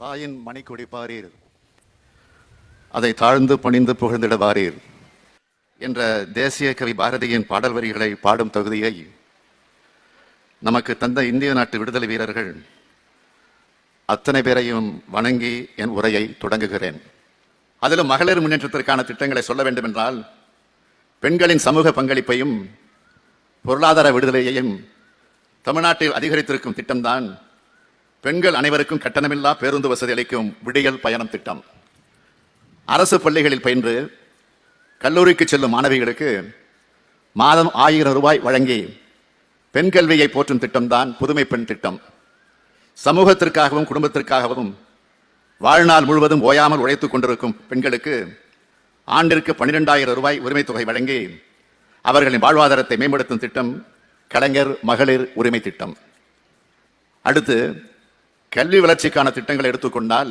தாயின் மணி கொடிப்பாரீர். அதை தாழ்ந்து பணிந்து புகழ்ந்திடவாரீர் என்ற தேசிய கவி பாரதியின் பாடல் வரிகளை பாடும் தகுதியை நமக்கு தந்த இந்திய நாட்டு விடுதலை வீரர்கள் அத்தனை பேரையும் வணங்கி என் உரையை தொடங்குகிறேன். அதிலும் மகளிர் முன்னேற்றத்திற்கான திட்டங்களை சொல்ல வேண்டுமென்றால் பெண்களின் சமூக பங்களிப்பையும் பொருளாதார விடுதலையையும் தமிழ்நாட்டில் அதிகரித்திருக்கும் திட்டம்தான் பெண்கள் அனைவருக்கும் கட்டணமில்லா பேருந்து வசதி அளிக்கும் விடியல் பயணம் திட்டம். அரசு பள்ளிகளில் பயின்று கல்லூரிக்கு செல்லும் மாணவிகளுக்கு மாதம் ஆயிரம் ரூபாய் வழங்கி பெண் கல்வியை போற்றும் திட்டம்தான் புதுமை பெண் திட்டம். சமூகத்திற்காகவும் குடும்பத்திற்காகவும் வாழ்நாள் முழுவதும் ஓயாமல் உழைத்துக் கொண்டிருக்கும் பெண்களுக்கு ஆண்டிற்கு பன்னிரெண்டாயிரம் ரூபாய் உரிமை தொகை வழங்கி அவர்களின் வாழ்வாதாரத்தை மேம்படுத்தும் திட்டம் கலைஞர் மகளிர் உரிமை திட்டம். அடுத்து கல்வி வளர்ச்சிக்கான திட்டங்களை எடுத்துக்கொண்டால்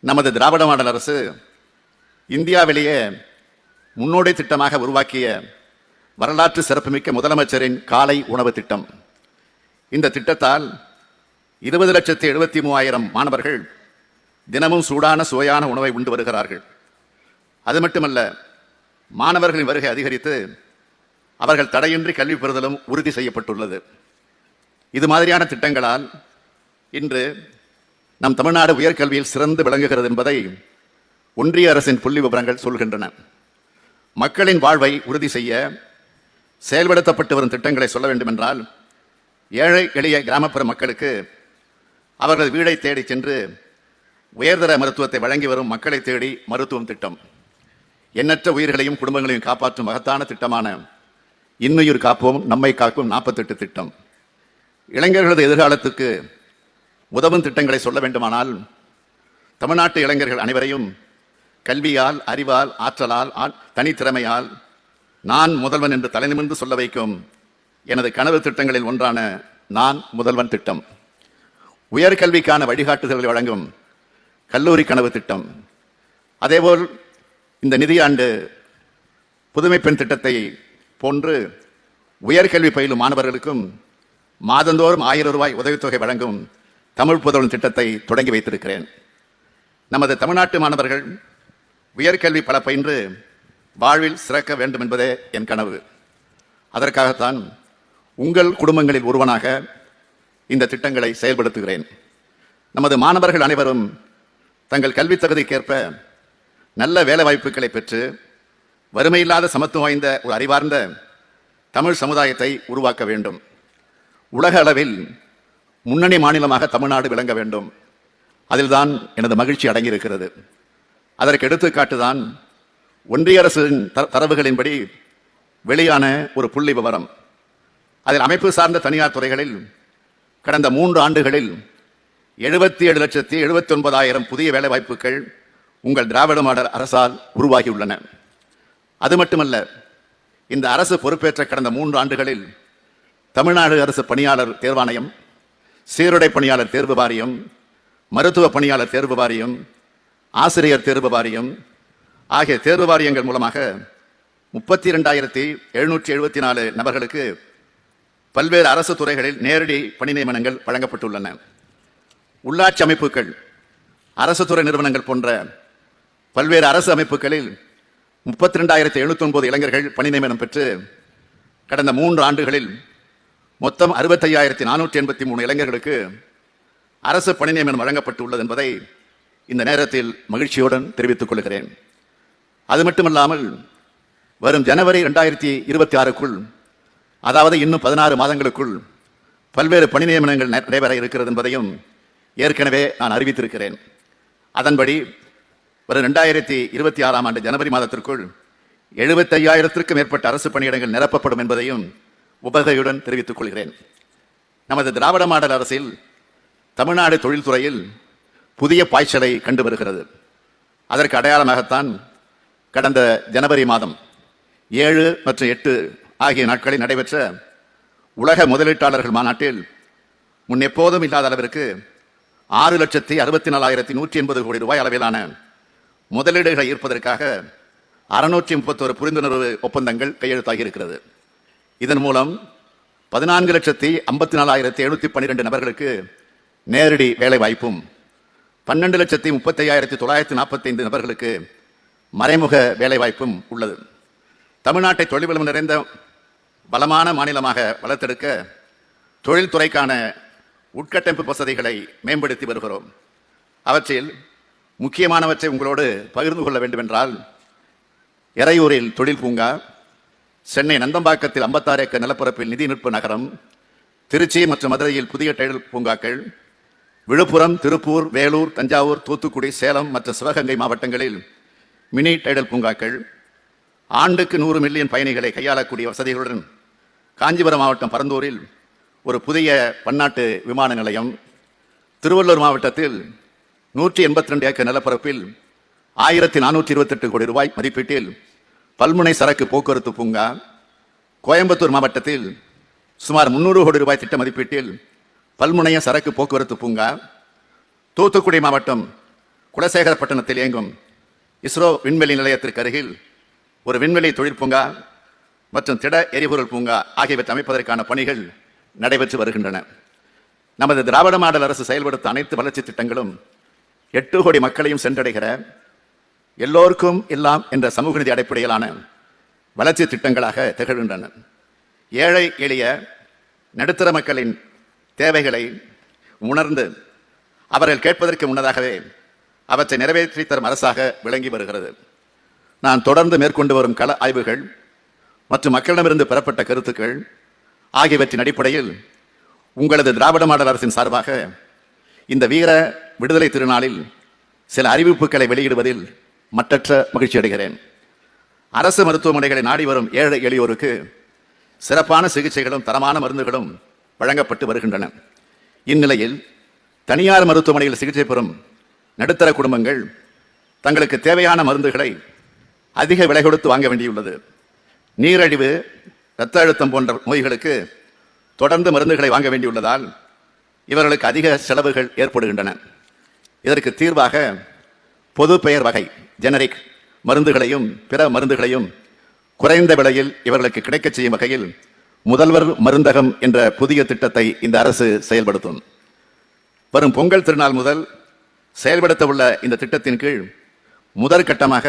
நமது திராவிட மாடல் அரசு இந்தியாவிலேயே முன்னோடி திட்டமாக உருவாக்கிய வரலாற்று சிறப்புமிக்க முதலமைச்சரின் காலை உணவு திட்டம். இந்த திட்டத்தால் இருபது லட்சத்தி எழுபத்தி மூவாயிரம் மாணவர்கள் தினமும் சூடான சுவையான உணவை உண்டு வருகிறார்கள். அது மட்டுமல்ல மாணவர்களின் வருகை அதிகரித்து அவர்கள் தடையின்றி கல்வி பெறுதலும் உறுதி செய்யப்பட்டுள்ளது. இது மாதிரியான திட்டங்களால் இன்று நம் தமிழ்நாடு உயர்கல்வியில் சிறந்து விளங்குகிறது என்பதை ஒன்றிய அரசின் புள்ளி விவரங்கள் சொல்கின்றன. மக்களின் வாழ்வை உறுதி செய்ய செயல்படுத்தப்பட்டு வரும் திட்டங்களை சொல்ல வேண்டுமென்றால் ஏழை எளிய கிராமப்புற மக்களுக்கு அவர்களது வீடை தேடி சென்று உயர்தர மருத்துவத்தை வழங்கி வரும் மக்களை தேடி மருத்துவம் திட்டம். எண்ணற்ற உயிர்களையும் குடும்பங்களையும் காப்பாற்றும் மகத்தான திட்டமான இன்னுயிர் காப்போம் நம்மை காக்கும் நாற்பத்தெட்டு திட்டம். இளைஞர்களது எதிர்காலத்துக்கு உதவும் திட்டங்களை சொல்ல வேண்டுமானால் தமிழ்நாட்டு இளைஞர்கள் அனைவரையும் கல்வியால் அறிவால் ஆற்றலால் ஆ- தனித்திறமையால் நான் முதல்வன் என்று தலைநிமிர்ந்து சொல்ல வைக்கும் எனது கனவு திட்டங்களில் ஒன்றான நான் முதல்வன் திட்டம். உயர்கல்விக்கான வழிகாட்டுதல்களை வழங்கும் கல்லூரி கனவு திட்டம். அதேபோல் இந்த நிதியாண்டு புதுமை பெண் திட்டத்தை போன்று உயர்கல்வி பயிலும் மாணவர்களுக்கும் மாதந்தோறும் ஆயிரம் ரூபாய் உதவித்தொகை வழங்கும் தமிழ் புதவன் திட்டத்தை தொடங்கி வைத்திருக்கிறேன். நமது தமிழ்நாட்டு மாணவர்கள் உயர்கல்வி பல பயின்று வாழ்வில் சிறக்க வேண்டும் என்பதே என் கனவு. அதற்காகத்தான் உங்கள் குடும்பங்களில் ஒருவனாக இந்த திட்டங்களை செயல்படுத்துகிறேன். நமது மாணவர்கள் அனைவரும் தங்கள் கல்வித் தகுதிக்கேற்ப நல்ல வேலைவாய்ப்புகளை பெற்று வறுமையில்லாத சமத்துவம் வாய்ந்த ஒரு அறிவார்ந்த தமிழ் சமுதாயத்தை உருவாக்க வேண்டும். உலக அளவில் முன்னணி மாநிலமாக தமிழ்நாடு விளங்க வேண்டும். அதில்தான் எனது மகிழ்ச்சி அடங்கியிருக்கிறது. அதற்கு எடுத்துக்காட்டுதான் ஒன்றிய அரசின் தரவுகளின்படி வெளியான ஒரு புள்ளி விவரம். அதில் அமைப்பு சார்ந்த தனியார் துறைகளில் கடந்த மூன்று ஆண்டுகளில் எழுபத்தி ஏழு லட்சத்தி எழுபத்தி ஒன்பதாயிரம் புதிய வேலைவாய்ப்புகள் உங்கள் திராவிட மாடல் அரசால் உருவாகியுள்ளன. அது மட்டுமல்ல இந்த அரசு பொறுப்பேற்ற கடந்த மூன்று ஆண்டுகளில் தமிழ்நாடு அரசு பணியாளர் தேர்வாணையம் சீருடை பணியாளர் தேர்வு வாரியம் மருத்துவ பணியாளர் தேர்வு வாரியம் ஆசிரியர் தேர்வு வாரியம் ஆகிய தேர்வு வாரியங்கள் மூலமாக முப்பத்தி ரெண்டாயிரத்தி எழுநூற்றி எழுபத்தி நாலு நபர்களுக்கு பல்வேறு அரசு துறைகளில் நேரடி பணி நியமனங்கள் வழங்கப்பட்டுள்ளன. உள்ளாட்சி அமைப்புகள் அரசு துறை நிறுவனங்கள் போன்ற பல்வேறு அரசு அமைப்புகளில் முப்பத்தி ரெண்டாயிரத்தி எழுநூத்தி ஒன்பது இளைஞர்கள் பணி நியமனம் பெற்று கடந்த மூன்று ஆண்டுகளில் மொத்தம் அறுபத்தையாயிரத்தி நானூற்றி எண்பத்தி மூணு இளைஞர்களுக்கு அரசு பணி நியமனம் வழங்கப்பட்டுள்ளது என்பதை இந்த நேரத்தில் மகிழ்ச்சியுடன் தெரிவித்துக் கொள்கிறேன். அது மட்டுமல்லாமல் வரும் ஜனவரி ரெண்டாயிரத்தி இருபத்தி ஆறுக்குள் அதாவது இன்னும் பதினாறு மாதங்களுக்குள் பல்வேறு பணி நியமனங்கள் நடைபெற இருக்கிறது என்பதையும் ஏற்கனவே நான் அறிவித்திருக்கிறேன். அதன்படி வரும் ரெண்டாயிரத்தி இருபத்தி ஆறாம் ஆண்டு ஜனவரி மாதத்திற்குள் எழுபத்தையாயிரத்திற்கும் மேற்பட்ட அரசு பணியிடங்கள் நிரப்பப்படும் என்பதையும் உபகையுடன் தெரிவித்துக் கொள்கிறேன். நமது திராவிட மாடல் அரசில் தமிழ்நாடு தொழில்துறையில் புதிய பாய்ச்சலை கண்டு வருகிறது. அதற்கு அடையாளமாகத்தான் கடந்த ஜனவரி மாதம் ஏழு மற்றும் எட்டு ஆகிய நாட்களில் நடைபெற்ற உலக முதலீட்டாளர்கள் மாநாட்டில் முன் எப்போதும் இல்லாத அளவிற்கு ஆறு லட்சத்தி அறுபத்தி நாலாயிரத்தி நூற்றி எண்பது கோடி ரூபாய் அளவிலான முதலீடுகளை ஈர்ப்பதற்காக அறுநூற்றி முப்பத்தொரு புரிந்துணர்வு ஒப்பந்தங்கள் கையெழுத்தாகி இருக்கிறது. இதன் மூலம் பதினான்கு லட்சத்தி ஐம்பத்தி நாலாயிரத்தி எழுநூத்தி பன்னிரெண்டு நபர்களுக்கு நேரடி வேலை வாய்ப்பும் பன்னெண்டு லட்சத்தி முப்பத்தையாயிரத்தி தொள்ளாயிரத்தி நாற்பத்தைந்து நபர்களுக்கு மறைமுக வேலைவாய்ப்பும் உள்ளது. தமிழ்நாட்டை தொழில் வளம் நிறைந்த பலமான மாநிலமாக வளர்த்தெடுக்க தொழில்துறைக்கான உட்கட்டமைப்பு வசதிகளை மேம்படுத்தி வருகிறோம். அவற்றில் முக்கியமானவற்றை உங்களோடு பகிர்ந்து கொள்ள வேண்டுமென்றால் இறையூரில் தொழில் பூங்கா சென்னை நந்தம்பாக்கத்தில் ஐம்பத்தாறு ஏக்கர் நிலப்பரப்பில் நிதிநுட்ப நகரம் திருச்சி மற்றும் மதுரையில் புதிய டைடல் பூங்காக்கள் விழுப்புரம் திருப்பூர் வேலூர் தஞ்சாவூர் தூத்துக்குடி சேலம் மற்றும் சிவகங்கை மாவட்டங்களில் மினி டைடல் பூங்காக்கள் ஆண்டுக்கு நூறு மில்லியன் பயணிகளை கையாளக்கூடிய வசதிகளுடன் காஞ்சிபுரம் மாவட்டம் பரந்தூரில் ஒரு புதிய பன்னாட்டு விமான நிலையம் திருவள்ளூர் மாவட்டத்தில் நூற்றி எண்பத்தி ரெண்டு ஏக்கர் நிலப்பரப்பில் ஆயிரத்தி நானூற்றி இருபத்தெட்டு கோடி ரூபாய் மதிப்பீட்டில் பல்முனை சரக்கு போக்குவரத்து பூங்கா கோயம்புத்தூர் மாவட்டத்தில் சுமார் முந்நூறு கோடி ரூபாய் திட்ட மதிப்பீட்டில் பல்முனைய சரக்கு போக்குவரத்து பூங்கா தூத்துக்குடி மாவட்டம் குலசேகரப்பட்டினத்தில் இயங்கும் இஸ்ரோ விண்வெளி நிலையத்திற்கு அருகில் ஒரு விண்வெளி தொழில் பூங்கா மற்றும் திட எரிபொருள் பூங்கா ஆகியவற்றை அமைப்பதற்கான பணிகள் நடைபெற்று வருகின்றன. நமது திராவிட மாடல் அரசு செயல்படுத்த அனைத்து வளர்ச்சி திட்டங்களும் எட்டு கோடி மக்களையும் சென்றடைகிற எல்லோருக்கும் எல்லாம் என்ற சமூக நிதி அடிப்படையிலான வளர்ச்சி திட்டங்களாக திகழ்கின்றன. ஏழை எளிய நடுத்தர மக்களின் தேவைகளை உணர்ந்து அவர்கள் கேட்பதற்கு முன்னதாகவே அவற்றை நிறைவேற்றி தரும் அரசாக விளங்கி வருகிறது. நான் தொடர்ந்து மேற்கொண்டு வரும் கள ஆய்வுகள் மற்றும் மக்களிடமிருந்து பெறப்பட்ட கருத்துக்கள் ஆகியவற்றின் அடிப்படையில் உங்களது திராவிட மாடல் அரசின் சார்பாக இந்த வீர விடுதலை திருநாளில் சில அறிவிப்புகளை வெளியிடுவதில் மற்றற்ற மகிழ்ச்சி அடைகிறேன். அரசு மருத்துவமனைகளை நாடி வரும் ஏழை எளியோருக்கு சிறப்பான சிகிச்சைகளும் தரமான மருந்துகளும் வழங்கப்பட்டு வருகின்றன. இந்நிலையில் தனியார் மருத்துவமனையில் சிகிச்சை பெறும் நடுத்தர குடும்பங்கள் தங்களுக்கு தேவையான மருந்துகளை அதிக விலை கொடுத்து வாங்க வேண்டியுள்ளது. நீரழிவு இரத்த அழுத்தம் போன்ற நோய்களுக்கு தொடர்ந்து மருந்துகளை வாங்க வேண்டியுள்ளதால் இவர்களுக்கு அதிக செலவுகள் ஏற்படுகின்றன. இதற்கு தீர்வாக பொது பெயர் வகை ஜெனரிக் மருந்துகளையும் பிற மருந்துகளையும் குறைந்த விலையில் இவர்களுக்கு கிடைக்கச் செய்யும் வகையில் முதல்வர் மருந்தகம் என்ற புதிய திட்டத்தை இந்த அரசு செயல்படுத்தும். வரும் பொங்கல் திருநாள் முதல் செயல்படுத்த உள்ள இந்த திட்டத்தின் கீழ் முதற்கட்டமாக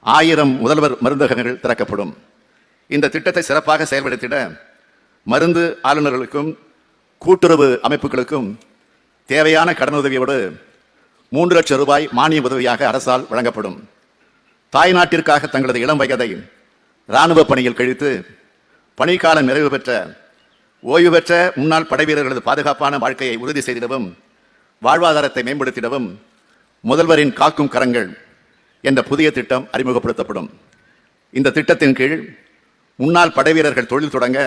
ஆயிரம் முதல்வர் மருந்தகங்கள் திறக்கப்படும். இந்த திட்டத்தை சிறப்பாக செயல்படுத்திட மருந்து ஆளுநர்களுக்கும் கூட்டுறவு அமைப்புகளுக்கும் தேவையான கடனுதவியோடு மூன்று லட்சம் ரூபாய் மானிய உதவியாக அரசால் வழங்கப்படும். தாய்நாட்டிற்காக தங்களது இளம் வயதை இராணுவ பணியில் கழித்து பணிக்காலம் நிறைவு பெற்ற ஓய்வு பெற்ற முன்னாள் படைவீரர்களது பாதுகாப்பான வாழ்க்கையை உறுதி செய்திடவும் வாழ்வாதாரத்தை மேம்படுத்திடவும் முதல்வரின் காக்கும் கரங்கள் என்ற புதிய திட்டம் அறிமுகப்படுத்தப்படும். இந்த திட்டத்தின் கீழ் முன்னாள் படைவீரர்கள் தொழில் தொடங்க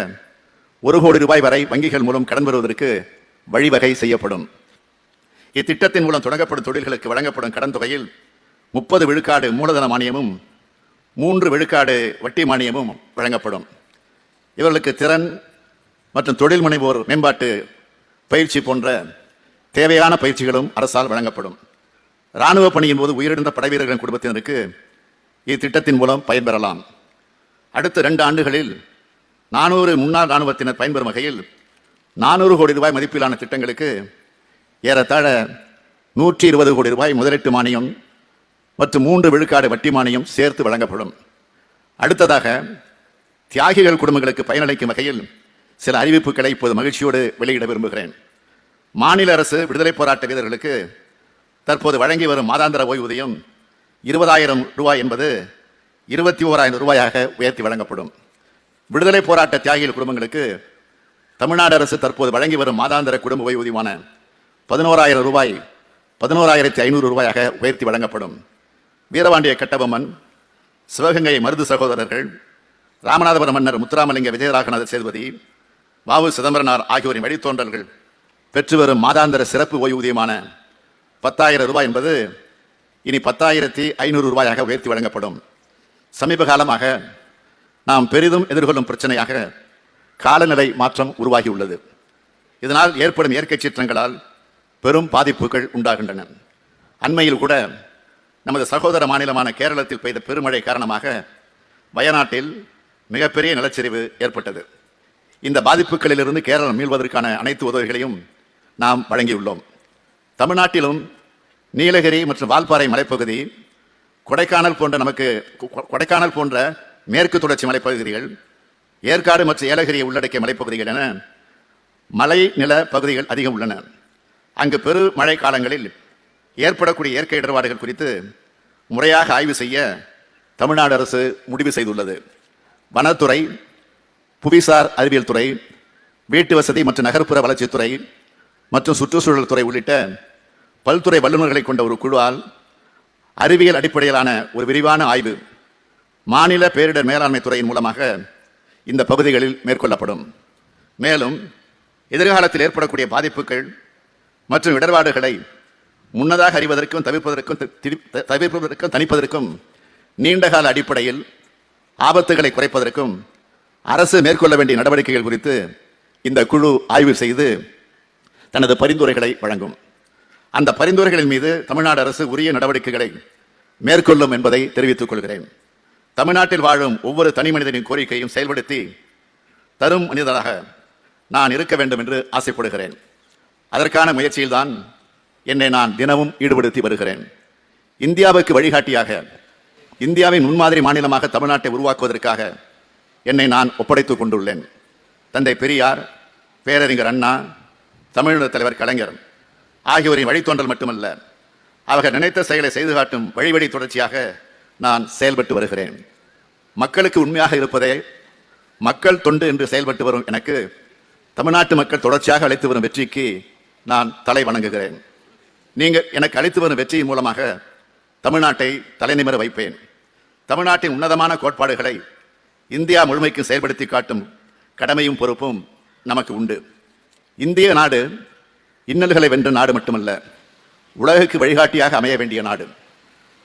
ஒரு கோடி ரூபாய் வரை வங்கிகள் மூலம் கடன் பெறுவதற்கு வழிவகை செய்யப்படும். இத்திட்டத்தின் மூலம் தொடங்கப்படும் தொழில்களுக்கு வழங்கப்படும் கடன் தொகையில் முப்பது விழுக்காடு மூலதன மானியமும் மூன்று விழுக்காடு வட்டி மானியமும் வழங்கப்படும். இவர்களுக்கு திறன் மற்றும் தொழில் முனைவோர் மேம்பாட்டு பயிற்சி போன்ற தேவையான பயிற்சிகளும் அரசால் வழங்கப்படும். இராணுவ பணியின் போது உயிரிழந்த படைவீரர்களின் குடும்பத்தினருக்கு இத்திட்டத்தின் மூலம் பயன்பெறலாம் அடுத்த ரெண்டு ஆண்டுகளில் நானூறு முன்னாள் இராணுவத்தினர் பயன்பெறும் வகையில் நானூறு கோடி ரூபாய் மதிப்பிலான திட்டங்களுக்கு ஏறத்தாழ நூற்றி இருபது கோடி ரூபாய் முதலீட்டு மானியம் மற்றும் மூன்று விழுக்காடு வட்டி மானியம் சேர்த்து வழங்கப்படும். அடுத்ததாக தியாகிகள் குடும்பங்களுக்கு பயனளிக்கும் வகையில் சில அறிவிப்புகளை இப்போது மகிழ்ச்சியோடு வெளியிட விரும்புகிறேன். மாநில அரசு விடுதலை போராட்ட வீரர்களுக்கு தற்போது வழங்கி வரும் மாதாந்திர ஓய்வூதியம் இருபதாயிரம் ரூபாய் என்பது இருபத்தி ஓராயிரம் ரூபாயாக உயர்த்தி வழங்கப்படும். விடுதலை போராட்ட தியாகிகள் குடும்பங்களுக்கு தமிழ்நாடு அரசு தற்போது வழங்கி வரும் மாதாந்திர குடும்ப ஓய்வூதியமான பதினோராயிரம் ரூபாய் பதினோராயிரத்தி ஐநூறு ரூபாயாக உயர்த்தி வழங்கப்படும். வீரபாண்டிய கட்டபொம்மன் சிவகங்கை மருது சகோதரர்கள் ராமநாதபுரம் மன்னர் முத்துராமலிங்க விஜயராகநாத சேதுபதி வாவு சிதம்பரனார் ஆகியோரின் வழித்தோன்றல்கள் பெற்று வரும் மாதாந்திர சிறப்பு ஓய்வூதியமான பத்தாயிரம் ரூபாய் என்பது இனி பத்தாயிரத்தி ஐநூறு ரூபாயாக உயர்த்தி வழங்கப்படும். சமீப காலமாக நாம் பெரிதும் எதிர்கொள்ளும் பிரச்சனையாக காலநிலை மாற்றம் உருவாகியுள்ளது. இதனால் ஏற்படும் இயற்கை சீற்றங்களால் பெரும் பாதிப்புகள் உண்டாகின்றன. அண்மையில் கூட நமது சகோதர மாநிலமான கேரளத்தில் பெய்த பெருமழை காரணமாக வயநாட்டில் மிகப்பெரிய நிலச்சரிவு ஏற்பட்டது. இந்த பாதிப்புகளிலிருந்து கேரளம் மீள்வதற்கான அனைத்து உதவிகளையும் நாம் வழங்கியுள்ளோம். தமிழ்நாட்டிலும் நீலகிரி மற்றும் வால்பாறை மலைப்பகுதி கொடைக்கானல் போன்ற நமக்கு கொ- கொடைக்கானல் போன்ற மேற்கு தொடர்ச்சி மலைப்பகுதிகள் ஏற்காடு மற்றும் ஏலகிரியை உள்ளடக்கிய மலைப்பகுதிகள் என மலை நில பகுதிகள் அதிகம் உள்ளன. அங்கு பெரு மழை காலங்களில் ஏற்படக்கூடிய இயற்கை இடர்பாடுகள் குறித்து முறையாக ஆய்வு செய்ய தமிழ்நாடு அரசு முடிவு செய்துள்ளது. வனத்துறை புவிசார் அறிவியல் துறை வீட்டு வசதி மற்றும் நகர்ப்புற வளர்ச்சித்துறை மற்றும் சுற்றுச்சூழல் துறை உள்ளிட்ட பல்துறை வல்லுநர்களை கொண்ட ஒரு குழுவால் அறிவியல் அடிப்படையிலான ஒரு விரிவான ஆய்வு மாநில பேரிடர் மேலாண்மை துறையின் மூலமாக இந்த பகுதிகளில் மேற்கொள்ளப்படும். மேலும் எதிர்காலத்தில் ஏற்படக்கூடிய பாதிப்புகள் மற்றும் இடர்பாடுகளை முன்னதாக அறிவதற்கும் தவிர்ப்பதற்கும் தவிர்ப்பதற்கும் தணிப்பதற்கும் நீண்டகால அடிப்படையில் ஆபத்துகளை குறைப்பதற்கும் அரசு மேற்கொள்ள வேண்டிய நடவடிக்கைகள் குறித்து இந்த குழு ஆய்வு செய்து தனது பரிந்துரைகளை வழங்கும். அந்த பரிந்துரைகளின் மீது தமிழ்நாடு அரசு உரிய நடவடிக்கைகளை மேற்கொள்ளும் என்பதை தெரிவித்துக் கொள்கிறேன். தமிழ்நாட்டில் வாழும் ஒவ்வொரு தனி மனிதனின் கோரிக்கையும் செயல்படுத்தி தரும் மனிதராக நான் இருக்க வேண்டும் என்று ஆசைப்படுகிறேன். அதற்கான முயற்சியில்தான் என்னை நான் தினமும் ஈடுபடுத்தி வருகிறேன். இந்தியாவுக்கு வழிகாட்டியாக இந்தியாவின் முன்மாதிரி மாநிலமாக தமிழ்நாட்டை உருவாக்குவதற்காக என்னை நான் ஒப்படைத்துக் கொண்டுள்ளேன். தந்தை பெரியார் பேரறிஞர் அண்ணா தமிழக தலைவர் கலைஞர் ஆகியோரின் வழித்தோன்றல் மட்டுமல்ல அவர்கள் நினைத்த செயலை செய்து காட்டும் வழிவழி தொடர்ச்சியாக நான் செயல்பட்டு வருகிறேன். மக்களுக்கு உண்மையாக இருப்பதே மக்கள் தொண்டு என்று செயல்பட்டு வரும் எனக்கு தமிழ்நாட்டு மக்கள் தொடர்ச்சியாக அழைத்து வரும் வெற்றிக்கு நான் தலை வணங்குகிறேன். நீங்கள் எனக்கு அளித்து வரும் வெற்றியின் மூலமாக தமிழ்நாட்டை தலைநிமிர வைப்பேன். தமிழ்நாட்டின் உன்னதமான கோட்பாடுகளை இந்தியா முழுமைக்கு செயல்படுத்தி காட்டும் கடமையும் பொறுப்பும் நமக்கு உண்டு. இந்திய நாடு இன்னல்களை வென்ற நாடு மட்டுமல்ல உலகுக்கு வழிகாட்டியாக அமைய வேண்டிய நாடு.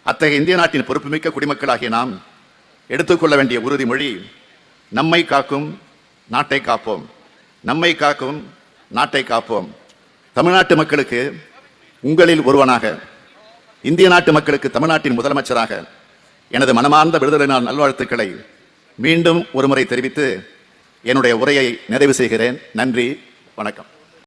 அத்தகைய இந்திய நாட்டின் பொறுப்புமிக்க குடிமக்களாகிய நாம் எடுத்துக்கொள்ள வேண்டிய உறுதிமொழி நம்மை காக்கும் நாட்டை காப்போம். நம்மை காக்கும் நாட்டை காப்போம். தமிழ்நாட்டு மக்களுக்கு உங்களில் ஒருவனாக இந்திய நாட்டு மக்களுக்கு தமிழ்நாட்டின் முதலமைச்சராக எனது மனமார்ந்த விடுதலை நாள் நல்வாழ்த்துக்களை மீண்டும் ஒருமுறை தெரிவித்து என்னுடைய உரையை நிறைவு செய்கிறேன். நன்றி வணக்கம்.